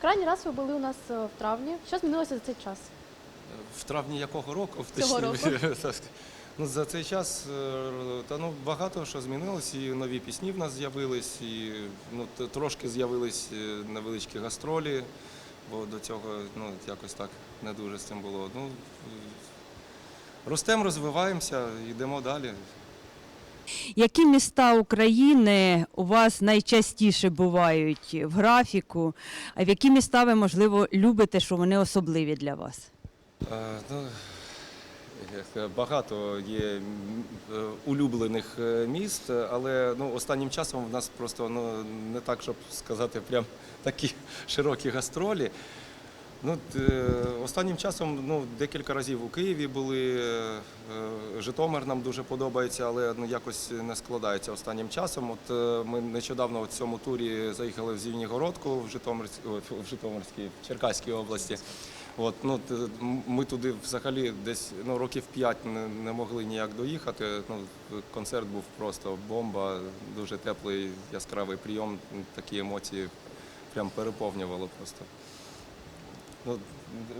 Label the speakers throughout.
Speaker 1: Крайній раз ви були у нас е, в травні. Що змінилося за цей час?
Speaker 2: В травні якого року?
Speaker 1: Цього
Speaker 2: так. Ну, за цей час е, та, ну, багато що змінилось, і нові пісні в нас з'явились, і ну, трошки з'явились е, невеличкі гастролі, бо до цього ну, якось так не дуже з цим було. Ну, ростемо, розвиваємося, йдемо далі.
Speaker 3: Які міста України у вас найчастіше бувають в графіку? А в які міста ви, можливо, любите, що вони особливі для вас?
Speaker 2: Е, Ну, сказати, багато є е, улюблених е, міст, але ну, останнім часом в нас просто ну, не так, щоб сказати, прям такі широкі гастролі. Ну, е, останнім часом ну, декілька разів у Києві були. е, е, Житомир нам дуже подобається, але ну, якось не складається останнім часом. От ми нещодавно в цьому турі заїхали в Зівнігородку в Житомирській, в Житомирській, Черкаській області. От, ну, ми туди взагалі десь ну, років п'ять не, не могли ніяк доїхати. Ну, концерт був просто бомба, дуже теплий, яскравий прийом, такі емоції прям переповнювало просто. Ну,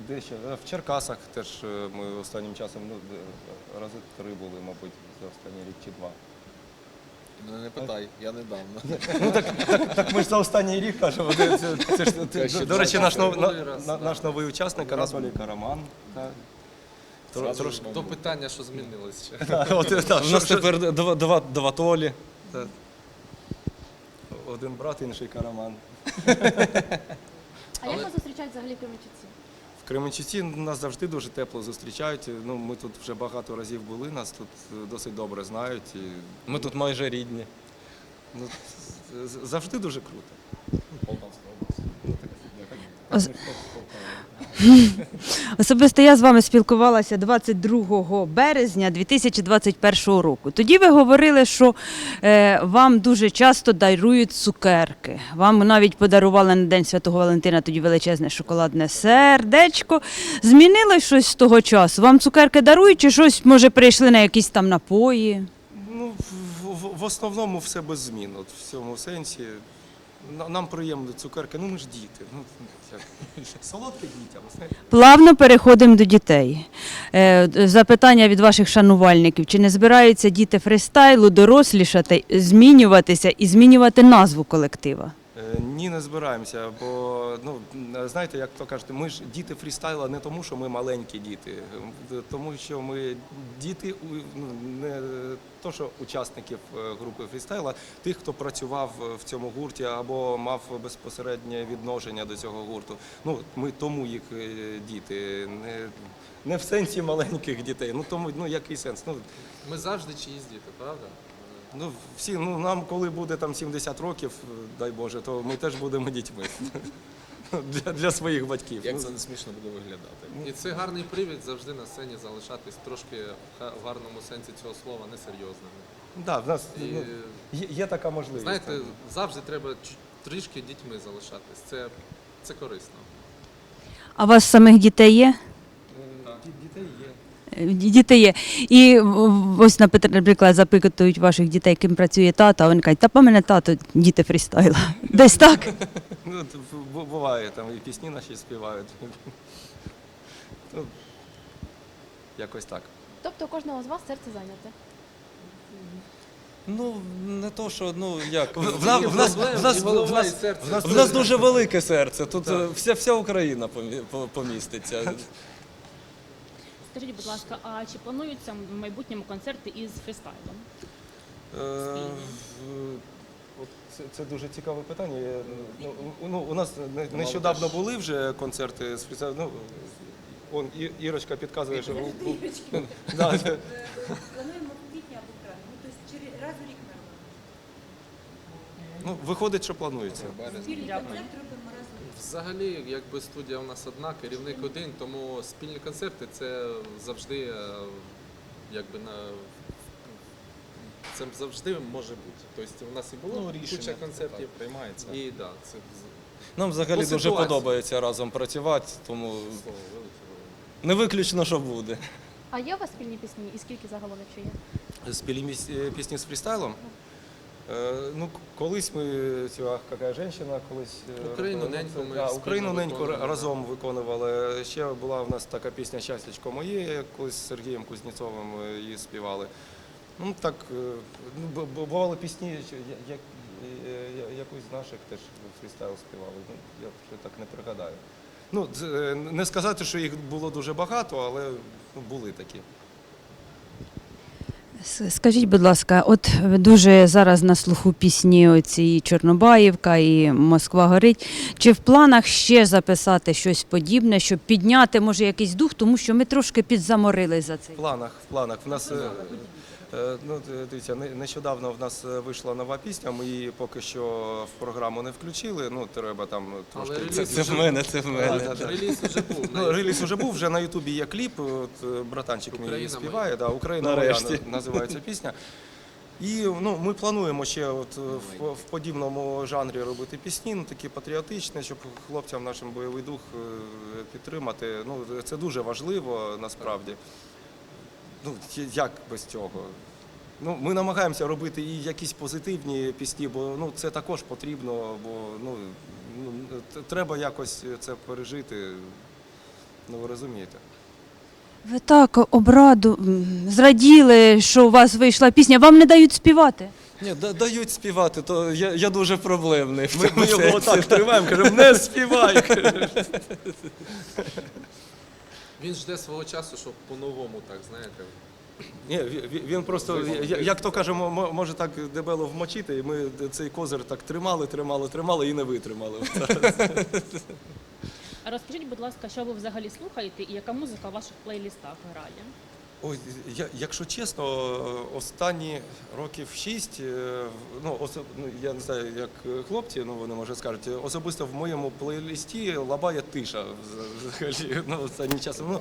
Speaker 2: де ще? Е, В Черкасах теж е, ми останнім часом ну, рази три були, мабуть, за останній рік чи два.
Speaker 4: Ну, не питай, я недавно.
Speaker 2: Ну так, так, так ми ж за останній рік кажемо. Це, це, це ж, це,
Speaker 4: ще
Speaker 2: до речі,
Speaker 4: два
Speaker 2: наш, нов, на-
Speaker 4: раз,
Speaker 2: на-
Speaker 4: да.
Speaker 2: наш новий учасник Анатолій Караман. Так. Тро-
Speaker 4: Зразу
Speaker 2: трошки-
Speaker 4: ж
Speaker 5: То питання, що змінилось ще.
Speaker 2: Так, от, так,
Speaker 6: У нас
Speaker 2: що-
Speaker 6: тепер два, два, два толі.
Speaker 2: Один брат, інший Караман.
Speaker 1: А як вас зустрічають взагалі кременчуці?
Speaker 2: В Кременчуці нас завжди дуже тепло зустрічають. Ну, ми тут вже багато разів були, нас тут е, досить добре знають. І,
Speaker 6: Ми тут майже рідні.
Speaker 2: ну, завжди дуже круто.
Speaker 4: Полтавська область.
Speaker 3: Ос- Особисто я з вами спілкувалася 22 березня 2021 року. Тоді ви говорили, що е, вам дуже часто дарують цукерки. Вам навіть подарували на День Святого Валентина тоді величезне шоколадне сердечко. Змінилось щось з того часу? Вам цукерки дарують чи щось, може, прийшли на якісь там напої?
Speaker 2: Ну, в, в, в основному все без змін, от в цьому сенсі. На- Нам приємно цукерки, ну ми ж діти. Ну, як, солодке дітям.
Speaker 3: Плавно переходимо до дітей. Е, Запитання від ваших шанувальників: чи не збираються діти фристайлу дорослішати, змінюватися і змінювати назву колектива?
Speaker 2: Е, Ні, не збираємося, бо ну знаєте, як то кажете, ми ж діти фрістайла не тому, що ми маленькі діти, е, тому що ми діти ну, не то, що учасників е, групи фрістайла, тих, хто працював е, в цьому гурті або мав безпосереднє відношення до цього гурту. Ну ми тому їх е, діти, не, не в сенсі маленьких дітей. Ну тому ну який сенс? Ну
Speaker 5: Ми завжди чиїсь діти, правда?
Speaker 2: Ну, всі, ну нам, коли буде там 70 років, дай Боже, то ми теж будемо дітьми для, для своїх батьків.
Speaker 4: Як
Speaker 2: Ну,
Speaker 4: це не смішно буде виглядати?
Speaker 5: І це гарний привід завжди на сцені залишатись трошки в гарному сенсі цього слова несерйозними.
Speaker 2: да, в нас
Speaker 5: І
Speaker 2: ну, є, є така можливість.
Speaker 5: знаєте, завжди треба трішки дітьми залишатись. Це, це корисно.
Speaker 3: А у вас самих дітей є?
Speaker 2: Ді- дітей є.
Speaker 3: Е, Діти є. І ось, наприклад, запитують ваших дітей, ким працює тато, а вони кажуть, та по мене тато, діти фрістайла. Десь так.
Speaker 2: Ну, буває, там і пісні наші співають. Ну, якось так.
Speaker 1: Тобто у кожного з вас серце зайняте.
Speaker 6: Ну, не то, що, ну як. В, в, нас- в, нас, в, нас, в, нас, в, нас, в нас дуже велике серце. Тут е, вся, вся Україна помі- по- поміститься.
Speaker 7: Скажіть, будь ласка, а чи плануються в майбутньому концерти із фристайлом?
Speaker 2: Е, Це, це дуже цікаве питання. Я, Ну, у- ну, у нас не- нещодавно були вже концерти з фрістайлу. Ну, он, І- Ірочка підказує, що Да, це-
Speaker 8: Плануємо в квітні або в травні. Ну, тобто через раз у рік ми робимо.
Speaker 2: ну, виходить, що планується.
Speaker 8: Спільний
Speaker 7: Дякую.
Speaker 8: концерт робимо раз у.
Speaker 5: Взагалі, якби студія у нас одна, керівник один, тому спільні концерти це завжди е, якби на це завжди може бути. Тобто у нас і було куча концертів.
Speaker 4: приймається.
Speaker 5: І да, це
Speaker 6: Нам взагалі
Speaker 5: По
Speaker 6: дуже подобається разом працювати, тому
Speaker 5: слово
Speaker 6: не виключно, що буде.
Speaker 1: А є у вас спільні пісні? І скільки загалом, якщо є?
Speaker 2: Спілі міс- е, пісні з фрістайлом. Е, Ну, колись ми «Ах, яка жінка, колись е,
Speaker 5: Україну неньку ми
Speaker 2: Да, Україну неньку разом виконували. Ще була в нас така пісня Щастячко моє, колись з Сергієм Кузнєцовим е, її співали. Ну так, ну, бу- бу- бували пісні, як, якусь з наших теж фрістайл співали. Ну, я вже так не пригадаю. Ну, не сказати, що їх було дуже багато, але ну, були такі.
Speaker 3: Скажіть, будь ласка, от дуже зараз на слуху пісні оці Чорнобаївка і Москва горить. Чи в планах ще записати щось подібне, щоб підняти може якийсь дух, тому що ми трошки підзаморили за цей.
Speaker 2: В планах, в планах. В нас е, ну, дивіться, не- нещодавно в нас е, вийшла нова пісня. Ми її поки що в програму не включили. Ну, треба там
Speaker 5: Але
Speaker 2: трошки.
Speaker 5: реліз
Speaker 6: Це, це в мене, це в мене.
Speaker 2: да, да.
Speaker 5: Реліз вже був.
Speaker 2: Ну, реліз вже був, вже на Ютубі є кліп. От е, братанчик мій
Speaker 5: Україна
Speaker 2: співає. Да, Україна
Speaker 6: Нарешті.
Speaker 2: моя називається пісня. І ну, ми плануємо ще от, е, в, в подібному жанрі робити пісні, ну, такі патріотичні, щоб хлопцям нашим бойовий дух е, підтримати. Ну, це дуже важливо насправді. Ну, як без цього? Ну, ми намагаємося робити і якісь позитивні пісні, бо ну, це також потрібно, бо ну, ну, треба якось це пережити. Ну, ви розумієте.
Speaker 3: Ви так обраду зраділи, що у вас вийшла пісня. Вам не дають співати.
Speaker 6: Ні, да- дають співати, то я, я дуже проблемний. в
Speaker 2: Ми, ми його
Speaker 6: сенсі.
Speaker 2: отак тримаємо, кажемо, не співай.
Speaker 5: Він жде свого часу, щоб по-новому, так, знаєте.
Speaker 2: Ні, він- він просто, я- як то кажемо, мо- може так дебело вмочити, і ми цей козир так тримали, тримали, тримали і не витримали.
Speaker 7: А розкажіть, будь ласка, що ви взагалі слухаєте і яка музика в ваших плейлістах грає?
Speaker 2: Ой, якщо чесно, останні років шість, е, ну, осо, ну я не знаю, як хлопці, ну вони може скажуть, особисто в моєму плейлісті лабає тиша вз- взагалі. Ну, останнім часом. Ну,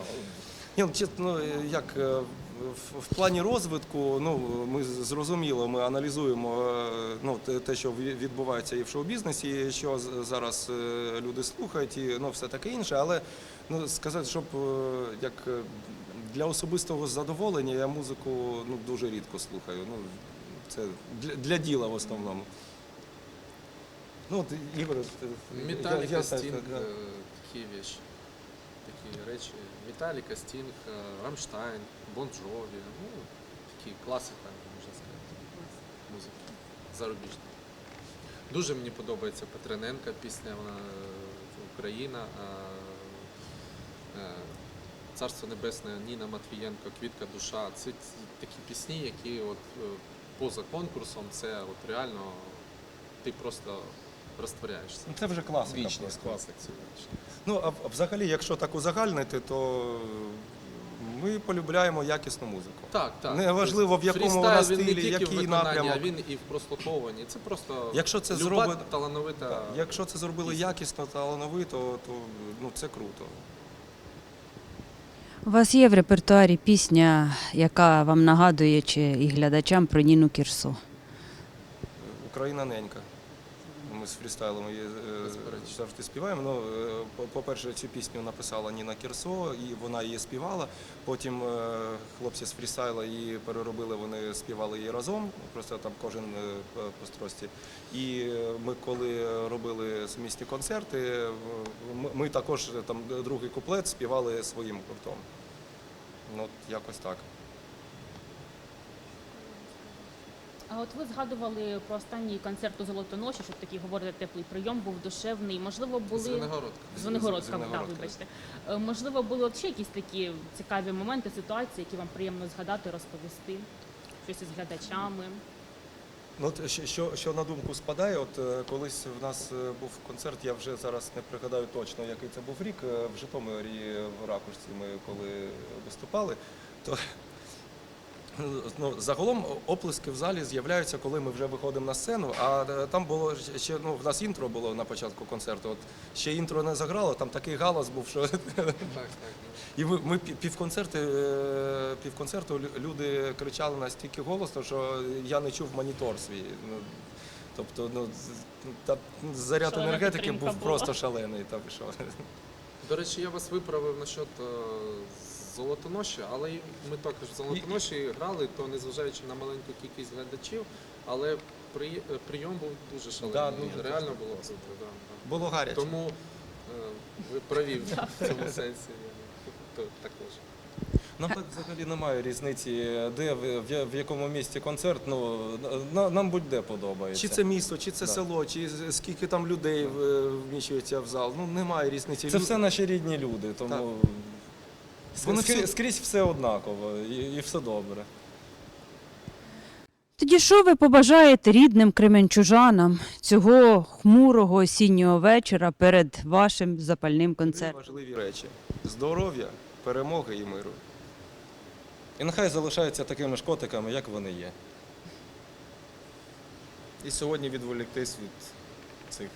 Speaker 2: ні, ну, чесно, ну, як е, в, плані розвитку, ну ми зрозуміло, ми аналізуємо е, ну, те, що відбувається і в шоу-бізнесі, що зараз люди слухають, і ну, все таке інше. Але ну, сказати, щоб як для особистого задоволення я музику ну, дуже рідко слухаю. Ну, це для, для діла в основному. Ну, от, Ігор, я-
Speaker 5: Металіка,
Speaker 2: я-
Speaker 5: Стінг, е, такі вещи, такі речі. Металіка, Стінг, е, Рамштайн, Бон Джові, ну, такі класика, можна сказати, музики зарубіжна. Дуже мені подобається Петрененка пісня, вона е, Україна. е, е, Царство Небесне, Ніна Матвієнко, Квітка душа. Це такі пісні, які от е, поза конкурсом, це от реально ти просто розтворяєшся.
Speaker 2: Ну, Це вже класика.
Speaker 5: Вічність класик.
Speaker 2: Ну, а взагалі, якщо так узагальнити, то ми полюбляємо якісну музику.
Speaker 5: Так, так.
Speaker 2: Неважливо, в якому вона стилі, який напрямок.
Speaker 5: А він і в прослуховуванні. Це просто
Speaker 2: Якщо це
Speaker 5: люба
Speaker 2: зробить-
Speaker 5: талановита.
Speaker 2: Якщо це зробили якісно, талановито, то ну, це круто.
Speaker 3: У вас є в репертуарі пісня, яка вам нагадує чи і глядачам про Ніну Кірсо.
Speaker 2: Україна ненька. Ми з фрістайлом її е, завжди співаємо. Ну, е, по- по-перше, цю пісню написала Ніна Кірсо, і вона її співала. Потім е, хлопці з фрістайла її переробили, вони співали її разом, просто там кожен по- стрості. І ми, коли робили сумісні концерти, ми- також там другий куплет співали своїм гуртом. Ну, якось так.
Speaker 7: А от ви згадували про останній концерт у Золотоноші, що такий говорите, теплий прийом був душевний. Можливо, були
Speaker 5: Звенигородка.
Speaker 7: Звенигородка, так, вибачте. Е, Можливо, були ще якісь такі цікаві моменти, ситуації, які вам приємно згадати, розповісти, щось із глядачами.
Speaker 2: Ну, от що, що, що на думку спадає, от е, колись в нас е, був концерт, я вже зараз не пригадаю точно, який це був рік. В Житомирі в ракушці ми коли виступали, то ну, загалом оплески в залі з'являються, коли ми вже виходимо на сцену. А е, там було ще- ну, в нас інтро було на початку концерту. От ще інтро не заграло, там такий галас був, що
Speaker 5: Так, так.
Speaker 2: і ми, ми е, півконцерту люди кричали настільки голосно, що я не чув монітор свій. Ну, тобто, ну, та, заряд
Speaker 7: Шалена
Speaker 2: енергетики був
Speaker 7: була.
Speaker 2: просто шалений. Там, що.
Speaker 5: До речі, я вас виправив насчет е, Золотоноші, але ми також в Золотоноші грали, то незважаючи на маленьку кількість глядачів, але при- прийом був дуже шалений.
Speaker 2: Да, дуже
Speaker 5: Реально було круто. Да, да.
Speaker 2: Було гаряче.
Speaker 5: Тому е, ви праві в цьому сенсі. То також.
Speaker 6: Нам так взагалі немає різниці, де в, в, в якому місті концерт. Ну на, нам будь-де подобається.
Speaker 2: Чи це місто, чи це
Speaker 6: Да.
Speaker 2: село, чи скільки там людей е, вміщується в зал. Ну немає різниці.
Speaker 6: Це
Speaker 2: Лю-
Speaker 6: все наші рідні люди, тому
Speaker 2: Так.
Speaker 6: Скрізь,
Speaker 2: всі-
Speaker 6: скрізь все однаково і, і все добре.
Speaker 3: Тоді що ви побажаєте рідним кременчужанам цього хмурого осіннього вечора перед вашим запальним
Speaker 2: Три
Speaker 3: концертом?
Speaker 2: важливі речі: здоров'я, перемоги і миру.
Speaker 6: І нехай залишаються такими ж котиками, як вони є.
Speaker 2: І сьогодні відволіктись від цих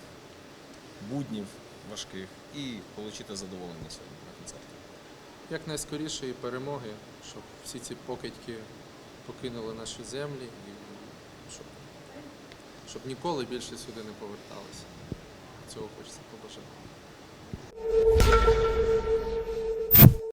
Speaker 2: буднів важких.
Speaker 4: І отримати задоволення сьогодні на концерті
Speaker 5: якнайскорішої перемоги, щоб всі ці покидьки покинули наші землі і щоб, щоб ніколи більше сюди не поверталися. Цього хочеться побажати.